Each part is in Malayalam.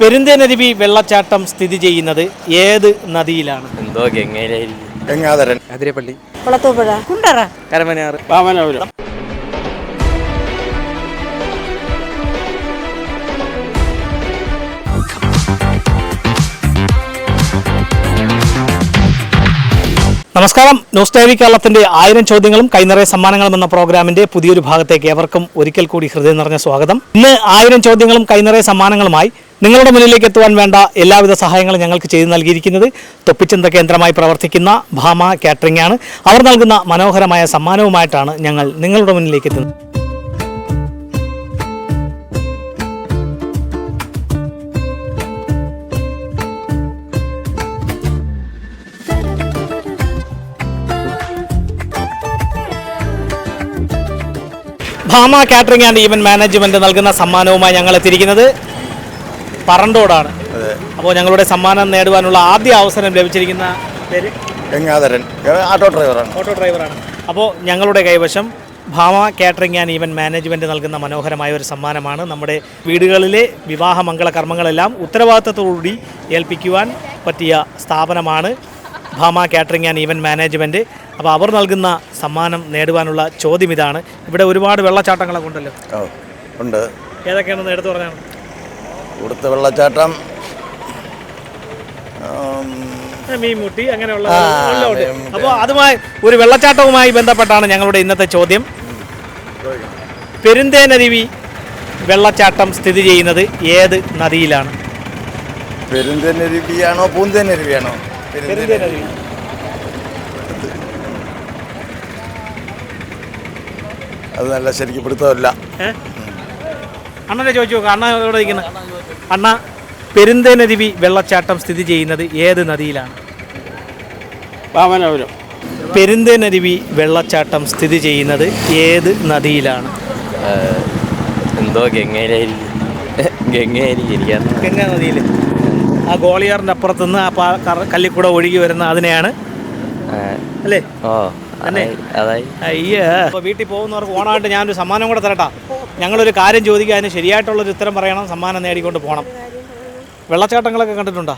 പെരുന്തേനരുവി വെള്ളച്ചാട്ടം സ്ഥിതി ചെയ്യുന്നത് ഏത് നദിയിലാണ്? എന്തോ ഗംഗാധരൻ. അതിരപ്പള്ളി. കുളത്തൂപ്പുഴ. കുണ്ടറ. വാമനപുരം നമസ്കാരം. ന്യൂസ് ടൈവി കേരളത്തിന്റെ ആയിരം ചോദ്യങ്ങളും കൈനിറയ സമ്മാനങ്ങളും എന്ന പ്രോഗ്രാമിന്റെ പുതിയൊരു ഭാഗത്തേക്ക് ഏവർക്കും ഒരിക്കൽ കൂടി ഹൃദയം നിറഞ്ഞ സ്വാഗതം. ഇന്ന് ആയിരം ചോദ്യങ്ങളും കൈനിറയ സമ്മാനങ്ങളുമായി നിങ്ങളുടെ മുന്നിലേക്ക് എത്തുവാൻ വേണ്ട എല്ലാവിധ സഹായങ്ങളും ഞങ്ങൾക്ക് ചെയ്തു നൽകിയിരിക്കുന്നത് തൊപ്പിച്ചന്ത കേന്ദ്രമായി പ്രവർത്തിക്കുന്ന ഭാമ കാറ്ററിംഗ് ആണ്. അവർ നൽകുന്ന മനോഹരമായ സമ്മാനവുമായിട്ടാണ് ഞങ്ങൾ നിങ്ങളുടെ മുന്നിലേക്ക് എത്തുന്നത്. Bhama catering and event management നൽകുന്ന സമ്മാനവുമായി ഞങ്ങൾ എത്തിയിരിക്കുന്നത് പറണ്ടോടാണ്. അപ്പോൾ ഞങ്ങളുടെ സമ്മാനം നേടുവാനുള്ള ആദ്യ അവസരം ലഭിച്ചിരിക്കുന്ന പേര്? ഗംഗാധരൻ. ഓട്ടോ ഡ്രൈവറാണ് ഓട്ടോ ഡ്രൈവറാണ് അപ്പോൾ ഞങ്ങളുടെ കൈവശം Bhama catering and event management നൽകുന്ന മനോഹരമായ ഒരു സമ്മാനമാണ്. നമ്മുടെ വീടുകളിലെ വിവാഹ മംഗള കർമ്മങ്ങളെല്ലാം ഉത്തരവാദിത്തത്തോടുകൂടി ഏൽപ്പിക്കുവാൻ പറ്റിയ സ്ഥാപനമാണ് Bhama catering and event management അപ്പോൾ അവർ നൽകുന്ന സമ്മാനം നേടുവാനുള്ള ചോദ്യം ഇതാണ്. ഇവിടെ ഒരുപാട് വെള്ളച്ചാട്ടങ്ങളൊക്കെ ഉണ്ടല്ലോ. ഉണ്ട്. ഏതൊക്കെയാണെന്ന് എടുത്തു പറഞ്ഞാണ് ഇവിടുത്തെ വെള്ളച്ചാട്ടം. മീൻമുട്ടി അങ്ങനെയുള്ള അപ്പോൾ അതുമായി ഒരു വെള്ളച്ചാട്ടവുമായി ബന്ധപ്പെട്ടാണ് ഞങ്ങളുടെ ഇന്നത്തെ ചോദ്യം. പെരുന്തേനരുവി വെള്ളച്ചാട്ടം സ്ഥിതി ചെയ്യുന്നത് ഏത് നദിയിലാണ്? പെരുന്തേനരുവിയാണോ പൂന്തേനരുവിയാണോ? പെരുന്തേനരുവി. അത് നല്ല ശരിക്കും പിടുത്തമല്ല? അണ്ണനെ ചോദിച്ചു നോക്കാം അണ്ണ എവിടെ ഇരിക്കുന്നത് അണ്ണ പെരുന്തേനരുവി വെള്ളച്ചാട്ടം സ്ഥിതി ചെയ്യുന്നത് ഏത് നദിയിലാണ്? വാമനപുരം. പെരുന്തേനരുവി വെള്ളച്ചാട്ടം സ്ഥിതി ചെയ്യുന്നത് ഏത് നദിയിലാണ്? എന്തോ എനിക്കറിയാം ഗംഗാ നദിയിൽ ആ ഗോളിയാറിന്റെ അപ്പുറത്തുനിന്ന് ആ കല്ലിക്കൂടെ ഒഴുകി വരുന്ന അതിനെയാണ് അല്ലേ? ഓ. അയ്യ. അപ്പോൾ വീട്ടിൽ പോകുന്നവർക്ക് ഓണമായിട്ട് ഞാനൊരു സമ്മാനം കൂടെ തരട്ടാ. ഞങ്ങളൊരു കാര്യം ചോദിക്കുക അതിന് ശരിയായിട്ടുള്ളൊരു ഉത്തരം പറയണം സമ്മാനം നേടിക്കൊണ്ട് പോകണം. വെള്ളച്ചാട്ടങ്ങളൊക്കെ കണ്ടിട്ടുണ്ടോ?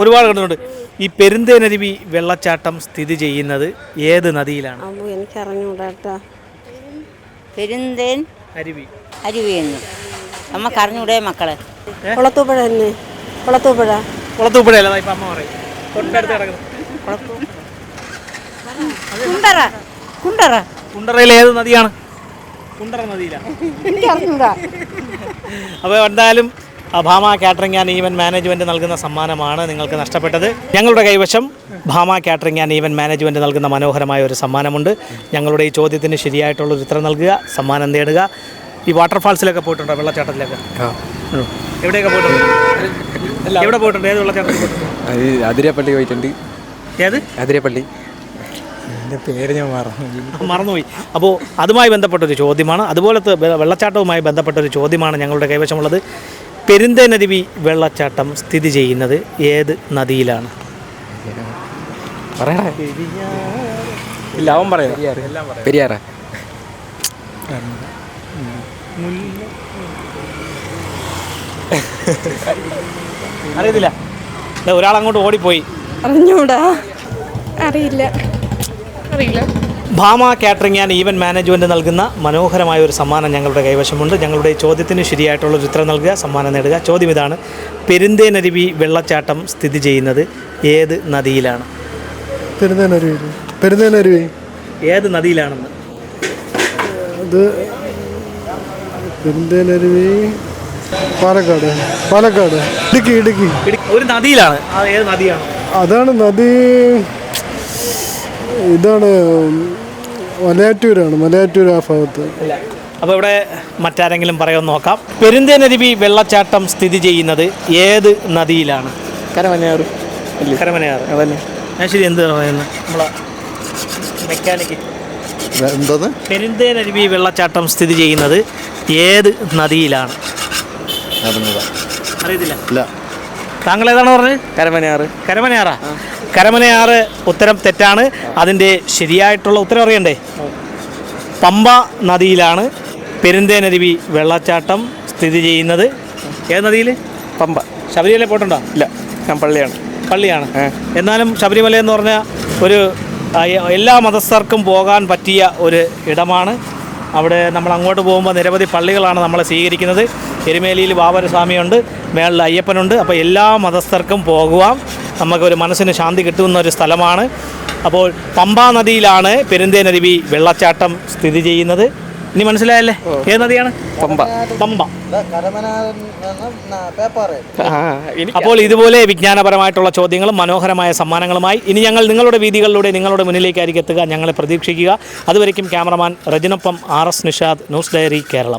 ഒരുപാട് കണ്ടിട്ടുണ്ട്. ഈ പെരുന്തേനരുവി വെള്ളച്ചാട്ടം സ്ഥിതി ചെയ്യുന്നത് ഏത് നദിയിലാണ്? അമ്മ എനിക്കറിഞ്ഞൂടാട്ടാ പെരുന്തേൻ അരുവി. അരുവിയെന്ന് നമുക്കറിഞ്ഞൂടെ മക്കളെ? കുളത്തൂപ്പുഴ തന്നെ. കുളത്തൂപ്പുഴ. കുളത്തൂപ്പുഴയല്ല ഇപ്പം അമ്മ പറയും. തൊട്ടടുത്ത് കിടക്കുന്നു. കുണ്ടറ കുണ്ടറ. കുണ്ടറയിലെ ഏത് നദിയാണ്? കുണ്ടറ നദിയിലാണ് എനിക്കറിഞ്ഞൂടാ. അപ്പോൾ എന്തായാലും Bhama catering and event management നൽകുന്ന സമ്മാനമാണ് നിങ്ങൾക്ക് നഷ്ടപ്പെട്ടത്. ഞങ്ങളുടെ കൈവശം Bhama catering and event management നൽകുന്ന മനോഹരമായ ഒരു സമ്മാനമുണ്ട്. ഞങ്ങളുടെ ഈ ചോദ്യത്തിന് ശരിയായിട്ടുള്ള ഒരു ഉത്തരം നൽകുക സമ്മാനം നേടുക. ഈ വാട്ടർഫാൾസിലൊക്കെ പോയിട്ടുണ്ടോ? വെള്ളച്ചാട്ടത്തിലൊക്കെ? എവിടെയൊക്കെ പോയിട്ടുണ്ട്? എവിടെ പോയിട്ടുണ്ട്? ഏത് വെള്ളച്ചാട്ടത്തിൽ പോയിട്ടുണ്ട്? അതിരപ്പള്ളി പോയിട്ടുണ്ട്. ഏത്? അതിരപ്പള്ളി. എന്റെ പേര് ഞാൻ മറന്നു മറന്നുപോയി. അപ്പോൾ അതുമായി ബന്ധപ്പെട്ടൊരു ചോദ്യമാണ്. അതുപോലത്തെ വെള്ളച്ചാട്ടവുമായി വെള്ളച്ചാട്ടവുമായി ബന്ധപ്പെട്ടൊരു ചോദ്യമാണ് ഞങ്ങളുടെ കൈവശമുള്ളത്. പെരുന്തേനരുവി വെള്ളച്ചാട്ടം സ്ഥിതി ചെയ്യുന്നത് ഏത് നദിയിലാണ്? ഇല്ല അവൻ പറയാം പെരിയാറ. അറിയത്തില്ല. ദേ ഒരാൾ അങ്ങോട്ട് ഓടിപ്പോയി. അറിഞ്ഞൂടാ. അറിയില്ല. അറിയില്ല. Bhama catering and event management നൽകുന്ന മനോഹരമായ ഒരു സമ്മാനം ഞങ്ങളുടെ കൈവശമുണ്ട്. ഞങ്ങളുടെ ചോദ്യത്തിന് ശരിയായിട്ടുള്ള ഒരു ഉത്തരം നൽകുക സമ്മാനം നേടുക. ചോദ്യം ഇതാണ് പെരുന്തേനരുവി വെള്ളച്ചാട്ടം സ്ഥിതി ചെയ്യുന്നത് ഏത് നദിയിലാണ്? പെരുന്തേനരുവി. പെരുന്തേനരുവി. ഏത് നദിയിലാണെന്ന്? അത് പെരുന്തേനരുവി പാലക്കാട്. പാലക്കാട്. ഇടുക്കി ഇടുക്കി. ഇടുക്കി- ഒരു നദിയിലാണ്. ഏത് നദിയാണ്? അതാണ് നദി ഇതാണ് മലയാറ്റൂരാണ് മലയാറ്റൂർ ആ ഭാഗത്ത്. അപ്പോൾ ഇവിടെ മറ്റാരെങ്കിലും പറയാൻ നോക്കാം. പെരുന്തേനരുവി വെള്ളച്ചാട്ടം സ്ഥിതി ചെയ്യുന്നത് ഏത് നദിയിലാണ്? കരമനയാറ്. കരമനയാറ്. അതന്നെ ഞാൻ ശരി എന്ത് പറയുന്നത് നമ്മളെ മെക്കാനിക്ക് എന്തോന്ന്? പെരുന്തേനരുവി വെള്ളച്ചാട്ടം സ്ഥിതി ചെയ്യുന്നത് ഏത് നദിയിലാണ്? അറിയത്തില്ല. താങ്കൾ ഏതാണ് പറഞ്ഞത് കരമനയാറ്? കരമനയാറാ കരമനയാറ് ഉത്തരം തെറ്റാണ്. അതിന്റെ ശരിയായിട്ടുള്ള ഉത്തരം അറിയണ്ടേ? പമ്പ നദിയിലാണ് പെരുന്തേനരുവി വെള്ളച്ചാട്ടം സ്ഥിതി ചെയ്യുന്നത്. ഏത് നദിയിൽ പമ്പ. ശബരിമല പോയിട്ടുണ്ടോ? ഇല്ല. ഞാൻ പള്ളിയാണ്. പള്ളിയാണ്. എന്നാലും ശബരിമല എന്ന് പറഞ്ഞ ഒരു എല്ലാ മതസ്ഥർക്കും പോകാൻ പറ്റിയ ഒരു ഇടമാണ് അവിടെ നമ്മൾ അങ്ങോട്ട് പോകുമ്പോൾ നിരവധി പള്ളികളാണ് നമ്മളെ സ്വീകരിക്കുന്നത്. എരുമേലിയിൽ ബാബരസ്വാമിയുണ്ട് മേളിൽ അയ്യപ്പനുണ്ട്. അപ്പോൾ എല്ലാ മതസ്ഥർക്കും പോകുവാം. നമുക്കൊരു മനസ്സിന് ശാന്തി കിട്ടുന്ന ഒരു സ്ഥലമാണ്. അപ്പോൾ പമ്പാ നദിയിലാണ് പെരുന്തേനരുവി വെള്ളച്ചാട്ടം സ്ഥിതി ചെയ്യുന്നത്. ഇനി മനസ്സിലായല്ലേ? ഏത് നദിയാണ്? പമ്പ. പമ്പ. ആ അപ്പോൾ ഇതുപോലെ വിജ്ഞാനപരമായിട്ടുള്ള ചോദ്യങ്ങളും മനോഹരമായ സമ്മാനങ്ങളുമായി ഇനി ഞങ്ങൾ നിങ്ങളുടെ വീതികളിലൂടെ നിങ്ങളുടെ മുന്നിലേക്കായിരിക്കും എത്തുക. ഞങ്ങളെ പ്രതീക്ഷിക്കുക. അതുവരയ്ക്കും cameraman റജിനൊപ്പം R S Nishad news diary Keralam.